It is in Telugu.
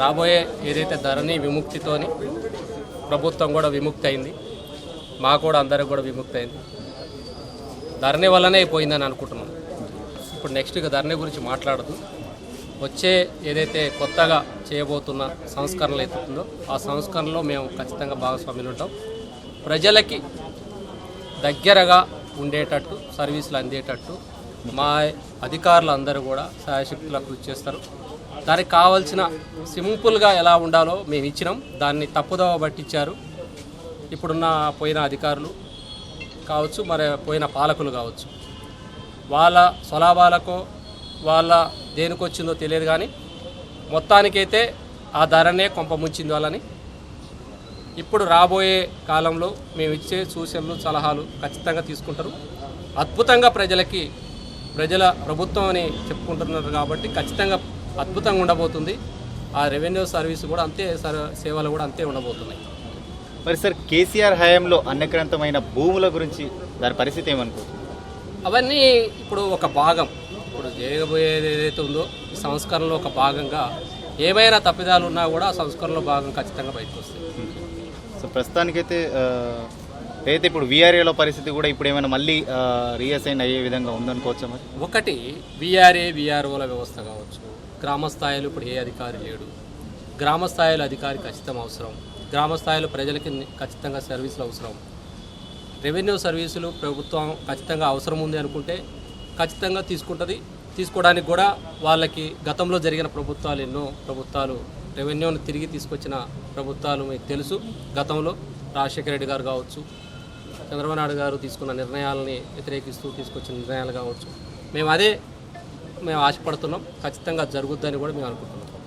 రాబోయే ఏదైతే ధరణి విముక్తితోని ప్రభుత్వం కూడా విముక్తి అయింది మా కూడా అందరికి కూడా విముక్తి అయింది ధరణి వల్లనే పోయిందని అనుకుంటున్నాం. ఇప్పుడు నెక్స్ట్ ఇక ధరణి గురించి మాట్లాడదు. వచ్చే ఏదైతే కొత్తగా చేయబోతున్న సంస్కరణలు అవుతుందో ఆ సంస్కరణలో మేము ఖచ్చితంగా భాగస్వామ్యులు ఉంటాం. ప్రజలకి దగ్గరగా ఉండేటట్టు సర్వీసులు అందేటట్టు మా అధికారులు అందరూ కూడా సహాయశక్తులకు కృషి చేస్తారు. దానికి కావాల్సిన సింపుల్గా ఎలా ఉండాలో మేము ఇచ్చినాం. దాన్ని తప్పుదోవ పట్టించారు. ఇప్పుడున్న పోయిన అధికారులు కావచ్చు మరి పోయిన పాలకులు కావచ్చు. వాళ్ళ స్వలాభాలకో వాళ్ళ దేనికి వచ్చిందో తెలియదు కానీ మొత్తానికైతే ఆ ధరనే కొంప ముంచింది వాళ్ళని. ఇప్పుడు రాబోయే కాలంలో మేము ఇచ్చే సూచనలు సలహాలు ఖచ్చితంగా తీసుకుంటారు. అద్భుతంగా ప్రజలకి ప్రజల ప్రభుత్వం అని చెప్పుకుంటున్నారు కాబట్టి ఖచ్చితంగా అద్భుతంగా ఉండబోతుంది. ఆ రెవెన్యూ సర్వీస్ కూడా అంతే సేవలు కూడా అంతే ఉండబోతున్నాయి. మరి సార్ కేసీఆర్ హయాంలో అన్యక్రాంతమైన భూముల గురించి దాని పరిస్థితి ఏమనుకుంటున్నారు? అవన్నీ ఇప్పుడు ఒక భాగం. ఇప్పుడు చేయబోయేది ఏదైతే ఉందో ఈ సంస్కరణలో ఒక భాగంగా ఏమైనా తప్పిదాలు ఉన్నా కూడా ఆ సంస్కరణలో భాగం ఖచ్చితంగా బయటకు వస్తాయి సో ప్రస్తుతానికైతే అయితే ఇప్పుడు వీఆర్ఏలో పరిస్థితి కూడా ఇప్పుడు ఏమైనా మళ్ళీ రీఅసైన్ అయ్యే విధంగా ఉందనుకోవచ్చా మరి? ఒకటి విఆర్ఏ విఆర్ఓల వ్యవస్థ కావచ్చు. గ్రామ స్థాయిలో ఇప్పుడు ఏ అధికారి లేడు. గ్రామ స్థాయిలో అధికారి ఖచ్చితం అవసరం. గ్రామ స్థాయిలో ప్రజలకి ఖచ్చితంగా సర్వీసులు అవసరం. రెవెన్యూ సర్వీసులు ప్రభుత్వం ఖచ్చితంగా అవసరం ఉంది అనుకుంటే ఖచ్చితంగా తీసుకుంటుంది. తీసుకోవడానికి కూడా వాళ్ళకి గతంలో జరిగిన ప్రభుత్వాలు ఎన్నో ప్రభుత్వాలు రెవెన్యూను తిరిగి తీసుకొచ్చిన ప్రభుత్వాలు మీకు తెలుసు. గతంలో రాజశేఖర రెడ్డి గారు కావచ్చు చంద్రబాబు నాయుడు గారు తీసుకున్న నిర్ణయాలని వ్యతిరేకిస్తూ తీసుకొచ్చిన నిర్ణయాలు కావచ్చు మేము అదే మేము ఆశపడుతున్నాం. ఖచ్చితంగా జరుగుద్దని కూడా మేము అనుకుంటున్నాం.